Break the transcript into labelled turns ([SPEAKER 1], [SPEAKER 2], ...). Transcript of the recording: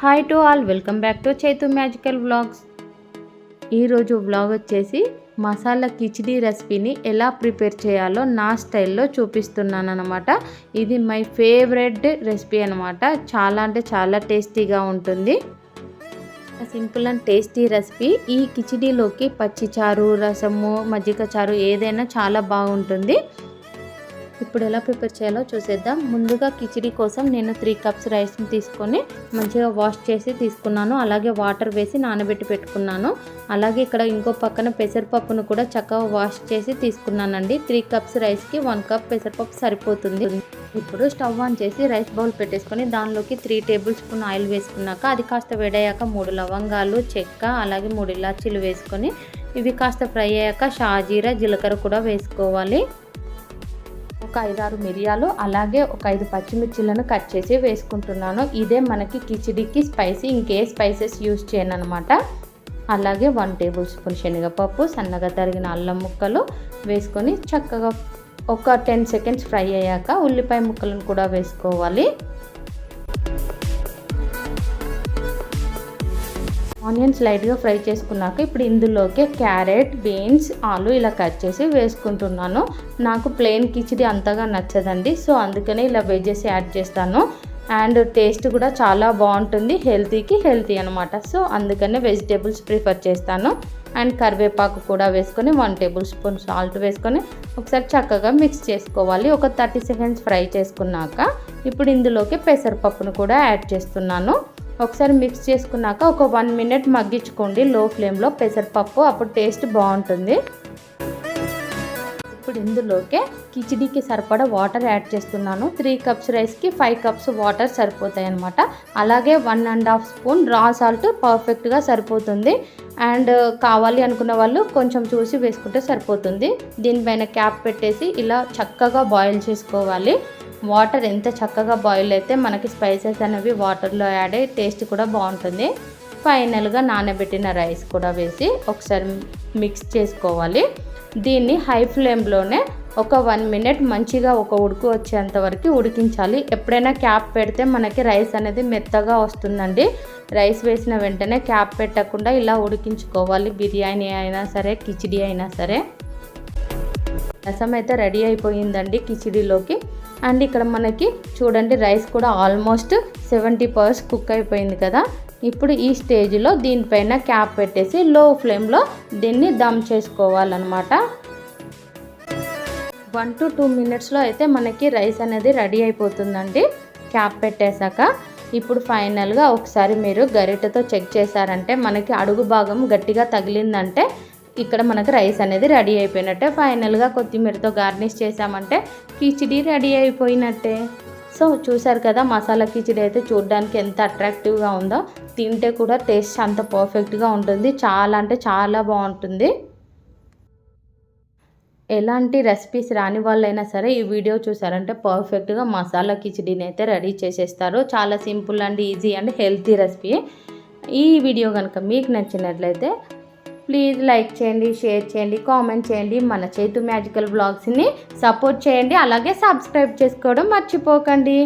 [SPEAKER 1] Hi to all welcome back to Chaitu magical vlogs ఈరోజు vlog వచ్చేసి మసాలా కిచిడీ రెసిపీని ఎలా ప్రిపేర్ చేయాలో నా స్టైల్లో చూపిస్తున్నాను అనమాట ఇది మై ఫేవరెట్ రెసిపీ అనమాట చాలా అంటే చాలా టేస్టీగా ఉంటుంది. Simple and tasty recipe. ఈ కిచిడీలోకి పచ్చిచారు రసము మజ్జిగ చారు ఏదైనా చాలా బాగుంటుంది. ఇప్పుడు ఎలా ప్రిపేర్ చేయాలో చూసేద్దాం. ముందుగా కిచిడి కోసం నేను త్రీ కప్స్ రైస్ని తీసుకొని మంచిగా వాష్ చేసి తీసుకున్నాను. అలాగే వాటర్ వేసి నానబెట్టి పెట్టుకున్నాను. అలాగే ఇక్కడ ఇంకో పక్కన పెసరపప్పును కూడా చక్కగా వాష్ చేసి తీసుకున్నానండి. త్రీ కప్స్ రైస్కి వన్ కప్ పెసరపప్పు సరిపోతుంది. ఇప్పుడు స్టవ్ ఆన్ చేసి రైస్ బౌల్ పెట్టేసుకొని దానిలోకి త్రీ టేబుల్ స్పూన్ ఆయిల్ వేసుకున్నాక అది కాస్త వేడయ్యాక మూడు లవంగాలు చెక్క అలాగే మూడు ఇలాచీలు వేసుకొని ఇవి కాస్త ఫ్రై అయ్యాక షాజీరా జీలకర్ర కూడా వేసుకోవాలి. ఒక ఐదారు మిరియాలు అలాగే ఒక ఐదు పచ్చిమిర్చిలను కట్ చేసి వేసుకుంటున్నాను. ఇదే మనకి కిచిడికి స్పైసీ ఇంకే స్పైసెస్ యూజ్ చేయను అనమాట అలాగే వన్ టేబుల్ స్పూన్ శనగపప్పు సన్నగా తరిగిన అల్లం ముక్కలు వేసుకొని చక్కగా ఒక టెన్ సెకండ్స్ ఫ్రై అయ్యాక ఉల్లిపాయ ముక్కలను కూడా వేసుకోవాలి. ఆనియన్స్ లైట్గా ఫ్రై చేసుకున్నాక ఇప్పుడు ఇందులోకి క్యారెట్ బీన్స్ ఆలు ఇలా కట్ చేసి వేసుకుంటున్నాను. నాకు ప్లెయిన్ కిచిడి అంతగా నచ్చదండి సో అందుకనే ఇలా వెజెస్ యాడ్ చేస్తాను. అండ్ టేస్ట్ కూడా చాలా బాగుంటుంది హెల్తీకి హెల్తీ అనమాట సో అందుకనే వెజిటేబుల్స్ ప్రిఫర్ చేస్తాను. అండ్ కరివేపాకు కూడా వేసుకొని వన్ టేబుల్ స్పూన్ సాల్ట్ వేసుకొని ఒకసారి చక్కగా మిక్స్ చేసుకోవాలి. ఒక థర్టీ సెకండ్స్ ఫ్రై చేసుకున్నాక ఇప్పుడు ఇందులోకి పెసరపప్పును కూడా యాడ్ చేస్తున్నాను. ఒకసారి మిక్స్ చేసుకున్నాక ఒక వన్ మినిట్ మగ్గించుకోండి. లో ఫ్లేమ్లో పెసరపప్పు అప్పుడు టేస్ట్ బాగుంటుంది. ఇప్పుడు ఇందులోకే కిచిడీకి సరిపడా వాటర్ యాడ్ చేస్తున్నాను. త్రీ కప్స్ రైస్కి ఫైవ్ కప్స్ వాటర్ సరిపోతాయి అనమాట అలాగే వన్ అండ్ హాఫ్ స్పూన్ రా సాల్ట్ పర్ఫెక్ట్గా సరిపోతుంది. అండ్ కావాలి అనుకున్న వాళ్ళు కొంచెం చూసి వేసుకుంటే సరిపోతుంది. దీనిపైన క్యాప్ పెట్టేసి ఇలా చక్కగా బాయిల్ చేసుకోవాలి. వాటర్ ఎంత చక్కగా బాయిల్ అయితే మనకి స్పైసెస్ అనేవి వాటర్లో యాడ్ అయ్యి టేస్ట్ కూడా బాగుంటుంది. ఫైనల్గా నానబెట్టిన రైస్ కూడా వేసి ఒకసారి మిక్స్ చేసుకోవాలి. దీన్ని హై ఫ్లేమ్లోనే ఒక వన్ మినిట్ మంచిగా ఒక ఉడుకు వచ్చేంత వరకు ఉడికించాలి. ఎప్పుడైనా క్యాప్ పెడితే మనకి రైస్ అనేది మెత్తగా వస్తుందండి. రైస్ వేసిన వెంటనే క్యాప్ పెట్టకుండా ఇలా ఉడికించుకోవాలి. బిర్యానీ అయినా సరే కిచిడి అయినా సరే. రసం అయితే రెడీ అయిపోయిందండి కిచిడిలోకి. అండ్ ఇక్కడ మనకి చూడండి రైస్ కూడా ఆల్మోస్ట్ సెవెంటీ పర్సెంట్ కుక్ అయిపోయింది కదా. ఇప్పుడు ఈ స్టేజ్లో దీనిపైన క్యాప్ పెట్టేసి లో ఫ్లేమ్లో దీన్ని దమ్ చేసుకోవాలన్నమాట. వన్ టు టూ మినిట్స్లో అయితే మనకి రైస్ అనేది రెడీ అయిపోతుందండి. క్యాప్ పెట్టేశాక ఇప్పుడు ఫైనల్గా ఒకసారి మీరు గరిటెతో చెక్ చేశారంటే మనకి అడుగు భాగం గట్టిగా తగిలిందంటే ఇక్కడ మనకు రైస్ అనేది రెడీ అయిపోయినట్టే. ఫైనల్గా కొత్తిమీరతో గార్నిష్ చేసామంటే కిచిడి రెడీ అయిపోయినట్టే. సో చూసారు కదా మసాలా కిచిడి అయితే చూడడానికి ఎంత అట్రాక్టివ్గా ఉందో. తింటే కూడా టేస్ట్ అంత పర్ఫెక్ట్గా ఉంటుంది. చాలా అంటే చాలా బాగుంటుంది. ఎలాంటి రెసిపీస్ రాని వాళ్ళైనా సరే ఈ వీడియో చూసారంటే పర్ఫెక్ట్గా మసాలా కిచిడీని అయితే రెడీ చేసేస్తారు. చాలా simple and easy and healthy recipe. ఈ వీడియో కనుక మీకు నచ్చినట్లయితే ప్లీజ్ లైక్ చేయండి షేర్ చేయండి కామెంట్ చేయండి. మన చేతు మ్యాజికల్ బ్లాగ్స్ని సపోర్ట్ చేయండి. అలాగే సబ్స్క్రైబ్ చేసుకోవడం మర్చిపోకండి.